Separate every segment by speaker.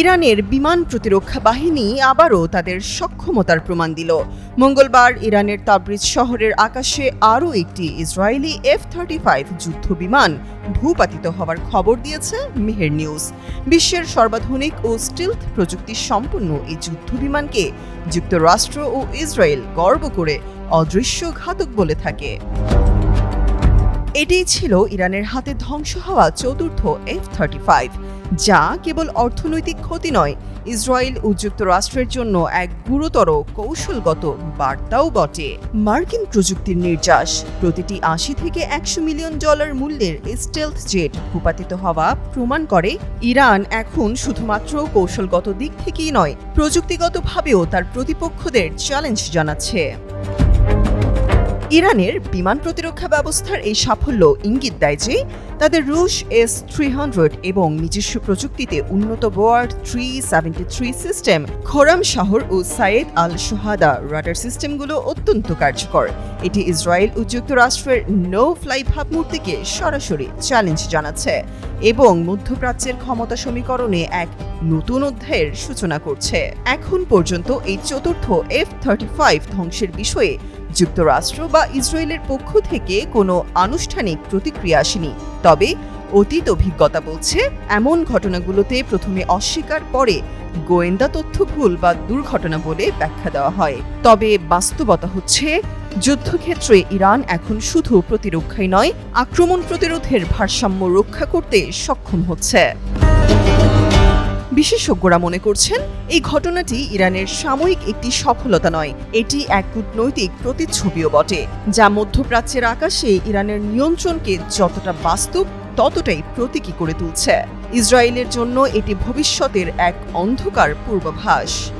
Speaker 1: ইরানের বিমান প্রতিরক্ষা বাহিনী আবারও তাদের সক্ষমতার প্রমাণ দিল। মঙ্গলবার ইরানের তাবরিজ শহরের আকাশে আরও একটি ইসরায়েলি এফ থার্টি ফাইভ যুদ্ধ বিমান ভূপাতিত হওয়ার খবর দিয়েছে মেহের নিউজ। বিশ্বের সর্বাধুনিক ও স্টিলথ প্রযুক্তি সম্পন্ন এই যুদ্ধ বিমানকে যুক্তরাষ্ট্র ও ইসরায়েল গর্ব করে অদৃশ্য ঘাতক বলে থাকে। এটিই ছিল ইরানের হাতে ধ্বংস হওয়া চতুর্থ এফ থার্টি ফাইভ। যা কেবল অর্থনৈতিক ক্ষতি নয়, ইসরায়েল ও যুক্তরাষ্ট্রের জন্য এক গুরুতর কৌশলগত বার্তাও বটে। মার্কিন প্রযুক্তির নির্যাস, প্রতিটি আশি থেকে একশো মিলিয়ন ডলার মূল্যের স্টেলথ জেট ভূপাতিত হওয়া প্রমাণ করে, ইরান এখন শুধুমাত্র কৌশলগত দিক থেকেই নয়, প্রযুক্তিগতভাবেও তার প্রতিপক্ষদের চ্যালেঞ্জ জানাচ্ছে। ইরানের বিমান প্রতিরক্ষা ব্যবস্থার এই সাফল্য ইঙ্গিত দেয় যে তাদের রুশ এস থ্রি হান্ড্রেড এবং নিজস্ব প্রযুক্তিতে উন্নত Bavar three seventy three system Khorram শহর ও সাইয়েদ আল সোহাদা রাডার সিস্টেমগুলো অত্যন্ত কার্যকর। এটি ইসরায়েল ও যুক্তরাষ্ট্রের নো ফ্লাই ভাবমূর্তিকে সরাসরি চ্যালেঞ্জ জানাচ্ছে এবং মধ্যপ্রাচ্যের ক্ষমতা সমীকরণে এক নতুন অধ্যায়ের সূচনা করছে। এখন পর্যন্ত এই চতুর্থ এফ থার্টি ফাইভ ধ্বংসের বিষয়ে যুক্তরাষ্ট্র বা ইসরায়েলের পক্ষ থেকে কোনো আনুষ্ঠানিক প্রতিক্রিয়া আসেনি। তবে অতীত অভিজ্ঞতা বলছে, এমন ঘটনাগুলোতে প্রথমে অস্বীকার পরে গোয়েন্দা তথ্য ভুল বা দুর্ঘটনা বলে ব্যাখ্যা দেওয়া হয়। তবে বাস্তবতা হচ্ছে, যুদ্ধক্ষেত্রে ইরান এখন শুধু প্রতিরক্ষাই নয়, আক্রমণ প্রতিরোধের ভারসাম্য রক্ষা করতে সক্ষম হচ্ছে। বিশেষজ্ঞরা মনে করছেন এই ঘটনাটি ইরানের সাময়িক একটি সফলতা নয়। এটি এক কূটনৈতিক প্রতিচ্ছবিও বটে, যা মধ্যপ্রাচ্যের আকাশে ইরানের নিয়ন্ত্রণকে যতটা বাস্তব, ততটাই প্রতীকী করে তুলছে। ইসরায়েলের জন্য এটি ভবিষ্যতের এক অন্ধকার পূর্বাভাস।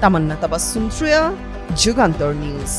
Speaker 1: তামান্না তাবাসুম শ্রেয়া, যুগান্তর নিউজ।